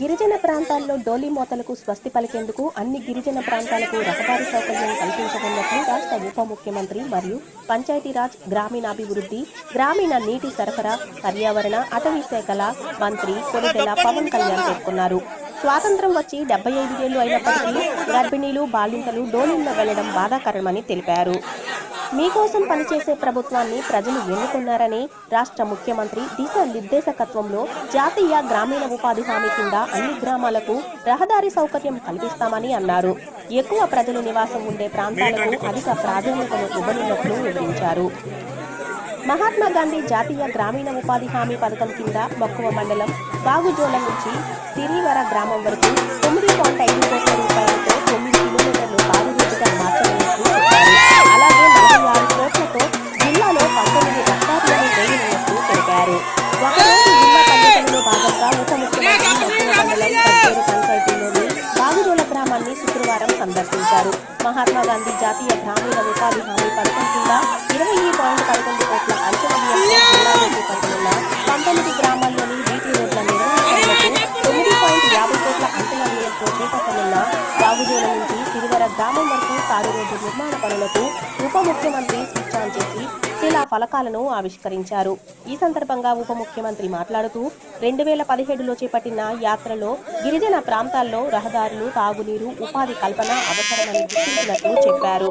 గిరిజన ప్రాంతాల్లో డోలీ మోతలకు స్వస్తి పలికేందుకు అన్ని గిరిజన ప్రాంతాలకు రహదారి సౌకర్యం కల్పించనున్నట్లు రాష్ట్ర ఉప ముఖ్యమంత్రి మరియు పంచాయతీరాజ్ గ్రామీణాభివృద్ధి గ్రామీణ నీటి సరఫరా పర్యావరణ అటవీ శాఖల మంత్రి కొనిదెల పవన్ కళ్యాణ్ పేర్కొన్నారు. స్వాతంత్రం వచ్చి డెబ్బై ఐదు ఏళ్ళు అయినప్పటికీ గర్భిణీలు బాలింతలు డోలీల్లో వెళ్ళడం బాధాకరమని తెలిపారు. మీకోసం పనిచేసే ప్రభుత్వాన్ని ప్రజలు ఎన్నుకున్నారని రాష్ట్ర ముఖ్యమంత్రి దిశ నిర్దేశకత్వంలో జాతీయ గ్రామీణ ఉపాధి హామీ కింద అన్ని గ్రామాలకు రహదారి సౌకర్యం కల్పిస్తామని అన్నారు. ఎక్కువ ప్రజలు నివాసం ఉండే ప్రాంతాలకు అధిక ప్రాధాన్యతను ఇవ్వనున్నట్లు వివరించారు. మహాత్మా గాంధీ జాతీయ గ్రామీణ ఉపాధి హామీ పథకం కింద మక్కువ మండలం బాగుజోల నుంచి సిరివర గ్రామం వరకు తొమ్మిది పాయింట్ ఐదు కోట్ల రూపాయలతో తొమ్మిది తెలిపారు ఒకరోజు జిల్లా పర్యటనలో భాగంగా ఉప ముఖ్యమంత్రి మండలం గ్రామాన్ని శుక్రవారం సందర్శించారు. మహాత్మా గాంధీ జాతీయ గ్రామీణ ఉపాధి హామీ గ్రామం వరకు తారు రోడ్డు నిర్మాణ పనులకు ఉప ముఖ్యమంత్రి స్విచ్ ఆన్ చేసి శిలా ఫలకాలను ఆవిష్కరించారు. ఈ సందర్భంగా ఉప ముఖ్యమంత్రి మాట్లాడుతూ రెండు వేల పదిహేడులో చేపట్టిన యాత్రలో గిరిజన ప్రాంతాల్లో రహదారులు తాగునీరు ఉపాధి కల్పన అవసరమని గుర్తించినట్లు చెప్పారు.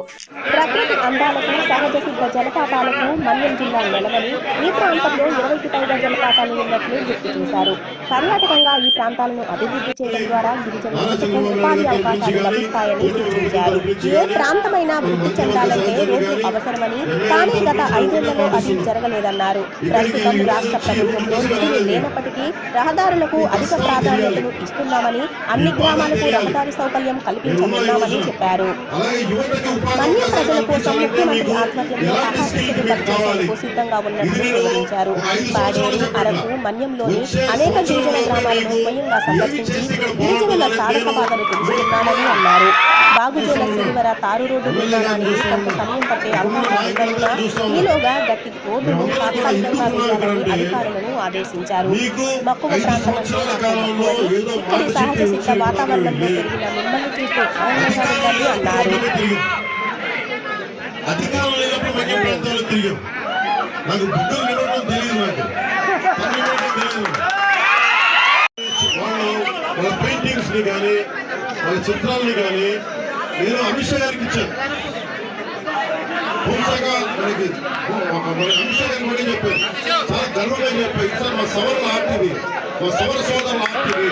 ప్రకృతి అందాలకు సహజ సిద్ధ జలపాతాలకు మన్యం జిల్లా నెలవని ఈ ప్రాంతంలో ఇరవైకి పైగా జలపాతాలు ఉన్నట్లు గుర్తు చేశారు. పర్యాటకంగా ఈ ప్రాంతాలను అభివృద్ధి చేయడం ద్వారా గిరిజనులకు ఉపాధి అవకాశాలు లభిస్తాయని సూచించారు. ఏ ప్రాంతమైనా వృద్ధి చెందాలంటే రోడ్లు అవసరమని కానీ గత ఐదేళ్ళలో అది జరగలేదన్నారు. ప్రస్తుతం రాష్ట్ర ప్రభుత్వంలో నిధులు లేనప్పటికీ రహదారులకు అధిక ప్రాధాన్యతను ఇస్తున్నామని అన్ని గ్రామాలకు రహదారి సౌకర్యం కల్పించనున్నామని చెప్పారు. అలాగే మన్యం ప్రజల కోసం ముఖ్యమంత్రి ఆధ్వర్యంలో సిద్ధంగా ఉన్నట్లు వివరించారు. పాడేరు అరకు మన్యంలోని అనేక గిరిజన గ్రామాలను స్వయంగా సందర్శించి గిరిజనుల సాధక బాధలు తెలుసుకున్నానని అన్నారు. బాగుజోల సిరివర తారు రోడ్డు నిర్మాణానికి కొంత సమయం పట్టే అవకాశం ఉందన్నా ఈలోగా గట్టి రోడ్డును తాత్కాలికంగా వేయాలని అధికారులను ఆదేశించారు. మక్కువ ప్రాంతం ఇక్కడి సహజ సిద్ధ వాతావరణంలో పెరిగిన మిమ్మల్ని చూస్తే ఆనందంగా ఉందని అన్నారు. అధికారం లేనప్పుడు మధ్య ప్రాంతాల్లో తిరిగాం. నాకు బుద్ధులు నిలవడం తెలియదు నాకు వాళ్ళు వాళ్ళ పెయింటింగ్స్ని కానీ వాళ్ళ చిత్రాలని కానీ నేను అమిత్ షా గారికి ఇచ్చాను హోంశాఖ మనకి మన అమిత్ షా గారికి కూడా చెప్పాను చాలా గర్వంగా చెప్పాను సార్ మా సవరణ ఆర్టీవీ. మా సవర సోదరుల ఆర్టీవీ.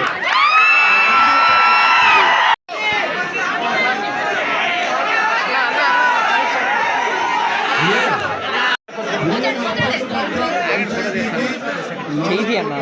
చేయి అన్న.